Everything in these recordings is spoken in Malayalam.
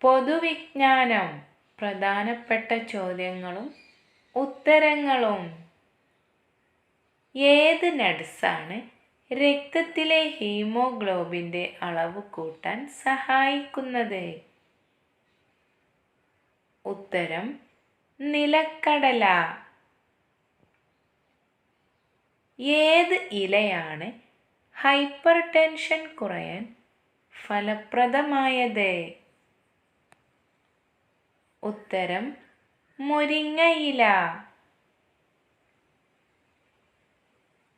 പൊതുവിജ്ഞാനം പ്രധാനപ്പെട്ട ചോദ്യങ്ങളും ഉത്തരങ്ങളും. ഏത് നട്സാണ് രക്തത്തിലെ ഹീമോഗ്ലോബിന്റെ അളവ് കൂട്ടാൻ സഹായിക്കുന്നത്? ഉത്തരം നിലക്കടല. ഏത് ഇലയാണ് ഹൈപ്പർ ടെൻഷൻ കുറയാൻ ഫലപ്രദമായത്? ഉത്തരം മുരിങ്ങയില.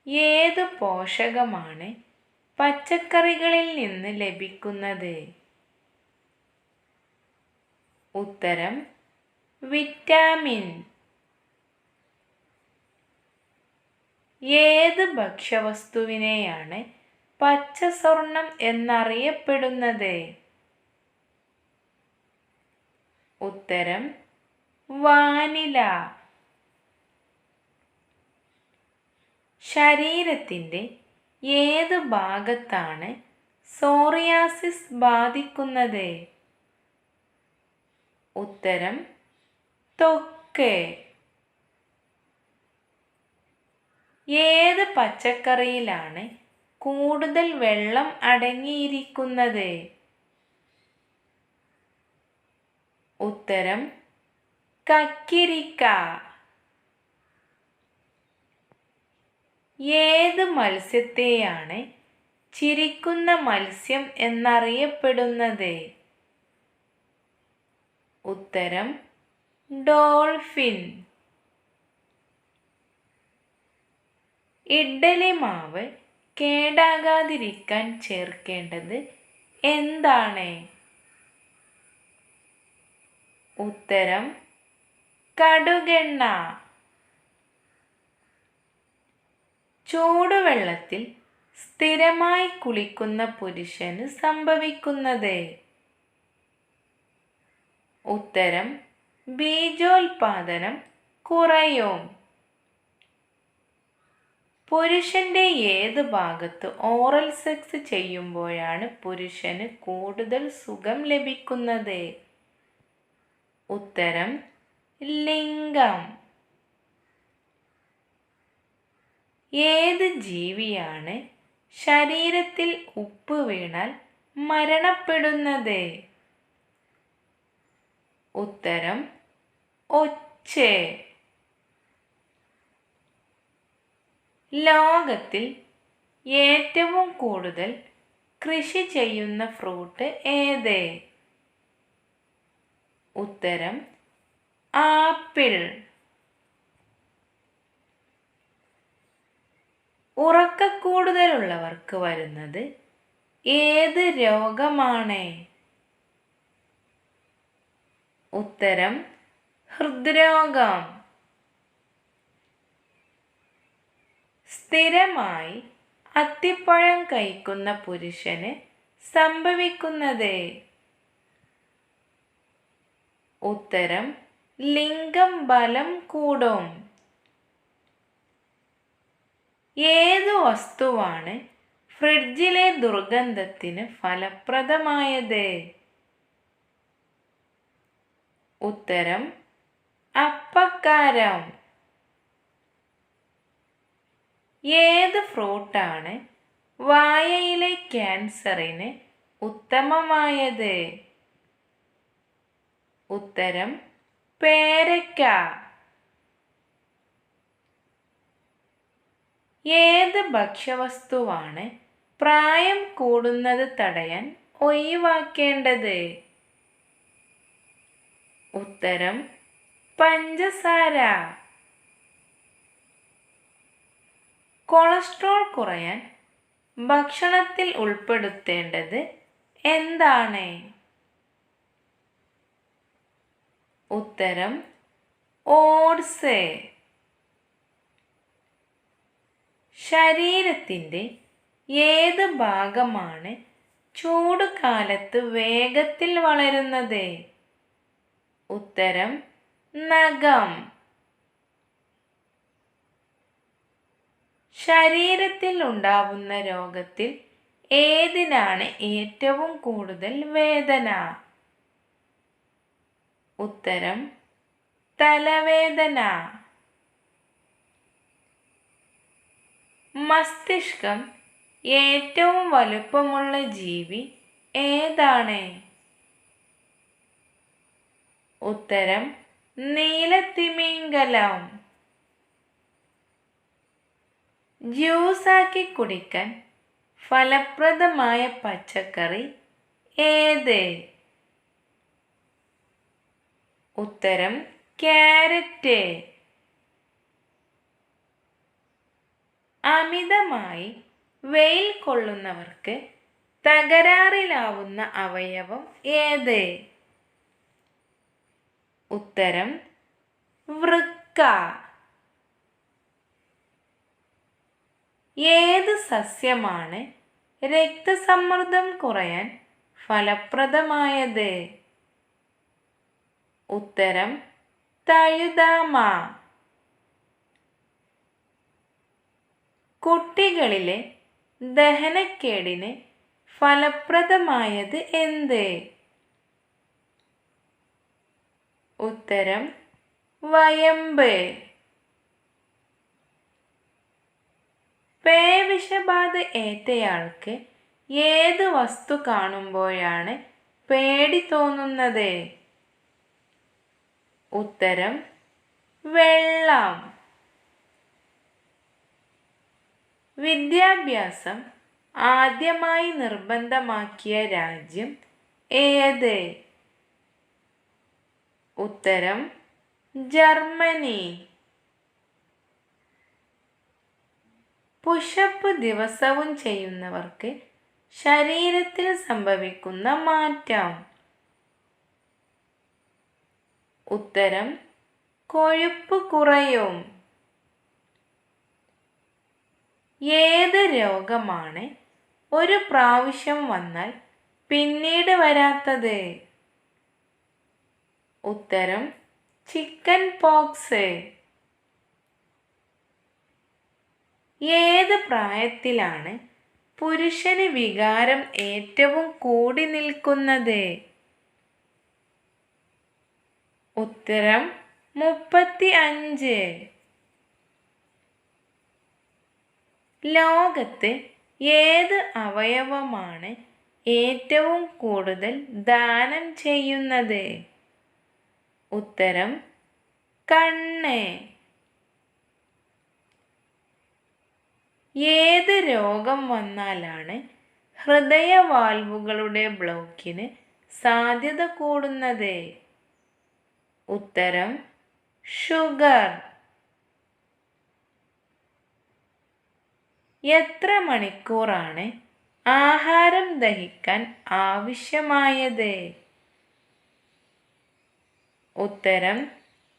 ഏതു പോഷകമാണ് പച്ചക്കറികളിൽ നിന്ന് ലഭിക്കുന്നത്? ഉത്തരം വിറ്റാമിൻ. ഏത് ഭക്ഷ്യവസ്തുവിനെയാണ് പച്ച സ്വർണം എന്നറിയപ്പെടുന്നത്? ഉത്തരം വാനില. ശരീരത്തിന്റെ ഏത് ഭാഗത്താണ് സോറിയാസിസ് ബാധിക്കുന്നത്? ഉത്തരം തൊക്ക്. ഏത് പച്ചക്കറിയിലാണ് കൂടുതൽ വെള്ളം അടങ്ങിയിരിക്കുന്നത്? ഉത്തരം കക്കിരിക്ക. ഏത് മത്സ്യത്തെയാണ് ചിരിക്കുന്ന മത്സ്യം എന്നറിയപ്പെടുന്നത്? ഉത്തരം ഡോൾഫിൻ. ഇഡ്ഡലി മാവ് കേടാകാതിരിക്കാൻ ചേർക്കേണ്ടത് എന്താണ്? ഉത്തരം കടുകെണ്ണ. ചൂടുവെള്ളത്തിൽ സ്ഥിരമായി കുളിക്കുന്ന പുരുഷന് സംഭവിക്കുന്നത്. ഉത്തരം ബീജോൽപാദനം കുറയും. പുരുഷന്റെ ഏത് ഭാഗത്ത് ഓറൽ സെക്സ് ചെയ്യുമ്പോഴാണ് പുരുഷന് കൂടുതൽ സുഖം ലഭിക്കുന്നത്? ഉത്തരം ലിംഗം. ഏത് ജീവിയാണ് ശരീരത്തിൽ ഉപ്പ് വീണാൽ മരണപ്പെടുന്നത്? ഉത്തരം ഒച്ച. ലോകത്തിൽ ഏറ്റവും കൂടുതൽ കൃഷി ചെയ്യുന്ന ഫ്രൂട്ട് ഏത്? ഉത്തരം ആപ്പിൾ. ഉറക്ക കൂടുതലുള്ളവർക്ക് വരുന്നത് ഏത് രോഗമാണ്? ഉത്തരം ഹൃദ്രോഗം. സ്ഥിരമായി അത്തിപ്പഴം കഴിക്കുന്ന പുരുഷന് സംഭവിക്കുന്നത് ഉത്തരം ലിംഗം ബലം കൂടും. ഏത് വസ്തുവാണ് ഫ്രിഡ്ജിലെ ദുർഗന്ധത്തിന് ഫലപ്രദമായത്? ഉത്തരം അപ്പക്കാരം. ഏത് ഫ്രൂട്ടാണ് വായയിലെ ക്യാൻസറിന് ഉത്തമമായത്? ഉത്തരം പേരയ്ക്ക ഏത് ഭക്ഷ്യവസ്തുവാണ് പ്രായം കൂടുന്നത് തടയാൻ ഒഴിവാക്കേണ്ടത്? ഉത്തരം പഞ്ചസാര. കൊളസ്ട്രോൾ കുറയാൻ ഭക്ഷണത്തിൽ ഉൾപ്പെടുത്തേണ്ടത് എന്താണ്? ഉത്തരം ഓട്സ് ശരീരത്തിന്റെ ഏത് ഭാഗമാണ് ചൂട് കാലത്ത് വേഗത്തിൽ വളരുന്നത്? ഉത്തരം നഖം. ശരീരത്തിൽ ഉണ്ടാവുന്ന രോഗത്തിൽ ഏതിനാണ് ഏറ്റവും കൂടുതൽ വേദന? ഉത്തരം തലവേദന. മസ്തിഷ്കം ഏറ്റവും വലുപ്പമുള്ള ജീവി ഏതാണ്? ഉത്തരം നീലത്തിമീങ്കലം ജ്യൂസാക്കി കുടിക്കാൻ ഫലപ്രദമായ പച്ചക്കറി ഏത്? ഉത്തരം ക്യാരറ്റ്. അമിതമായി വെയിൽ കൊള്ളുന്നവർക്ക് തകരാറിലാവുന്ന അവയവം ഏത്? ഉത്തരം വൃക്ക. ഏത് സസ്യമാണ് രക്തസമ്മർദ്ദം കുറയാൻ ഫലപ്രദമായത്? ഉത്തരം തഴുതാമ. കുട്ടികളിലെ ദഹനക്കേടിന് ഫലപ്രദമായത് എന്ത്? ഉത്തരം വയമ്പ്. പേവിഷബാധ ഏറ്റയാൾക്ക് ഏത് വസ്തു കാണുമ്പോഴാണ് പേടി തോന്നുന്നത്? ഉത്തരം വെള്ളം. വിദ്യാഭ്യാസം ആദ്യമായി നിർബന്ധമാക്കിയ രാജ്യം ഏത്? ഉത്തരം ജർമ്മനി. പുഷപ്പ് ദിവസവും ചെയ്യുന്നവർക്ക് ശരീരത്തിൽ സംഭവിക്കുന്ന മാറ്റം. ഉത്തരം കൊഴുപ്പ് കുറയും. ഏത് രോഗമാണ് ഒരു പ്രാവശ്യം വന്നാൽ പിന്നീട് വരാത്തത്? ഉത്തരം ചിക്കൻ പോക്സ്. ഏത് പ്രായത്തിലാണ് പുരുഷന് വികാരം ഏറ്റവും കൂടി നിൽക്കുന്നത്? ഉത്തരം മുപ്പത്തി അഞ്ച് ലോകത്ത് ഏത് അവയവമാണ് ഏറ്റവും കൂടുതൽ ദാനം ചെയ്യുന്നത്? ഉത്തരം കണ്ണ്. ഏത് രോഗം വന്നാലാണ് ഹൃദയവാൽവുകളുടെ ബ്ലോക്കിന് സാധ്യത കൂടുന്നത്? ഉത്തരം ഷുഗർ. എത്ര മണിക്കൂറാണ് ആഹാരം ദഹിക്കാൻ ആവശ്യമായത്? ഉത്തരം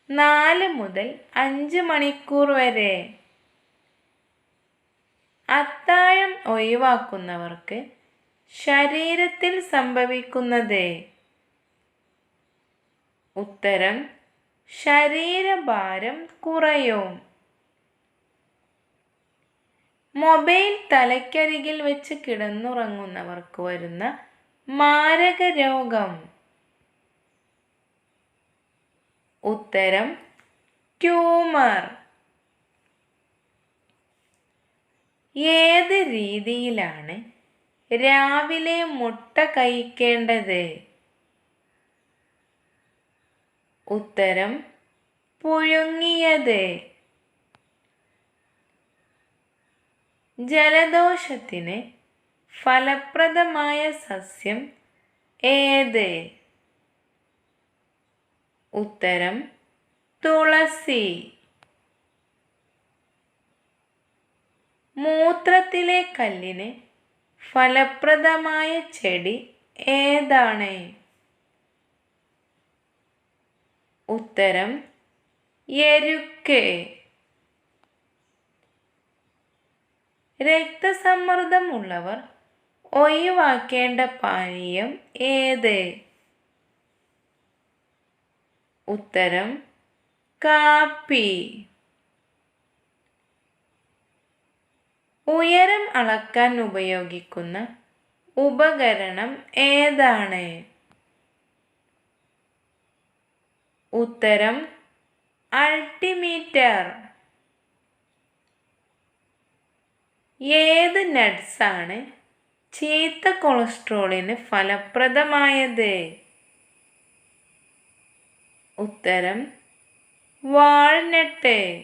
നാല് മുതൽ അഞ്ച് മണിക്കൂർ വരെ. അത്താഴം ഒഴിവാക്കുന്നവർക്ക് ശരീരത്തിൽ സംഭവിക്കുന്നത് ഉത്തരം ശരീരഭാരം കുറയും. മൊബൈൽ തലയ്ക്കരികിൽ വെച്ച് കിടന്നുറങ്ങുന്നവർക്ക് വരുന്ന മാരക രോഗം ഉത്തരം ട്യൂമർ. ഏത് രീതിയിലാണ് രാവിലെ മുട്ട കഴിക്കേണ്ടത്? ഉത്തരം പുഴുങ്ങിയത്. ജലദോഷത്തിന് ഫലപ്രദമായ സസ്യം ഏത്? ഉത്തരം തുളസി. മൂത്രത്തിലെ കല്ലിന് ഫലപ്രദമായ ചെടി ഏതാണ്? ഉത്തരം എരുക്ക്. രക്തസമ്മർദ്ദമുള്ളവർ ഒഴിവാക്കേണ്ട പാനീയം ഏത്? ഉത്തരം കാപ്പി. ഉയരം അളക്കാൻ ഉപയോഗിക്കുന്ന ഉപകരണം ഏതാണ്? ഉത്തരം അൾട്ടിമീറ്റർ. ഏത് നട്ട്സാണ് ചീത്ത കൊളസ്ട്രോളിന് ഫലപ്രദമായത്? ഉത്തരം വാൾനട്ട്.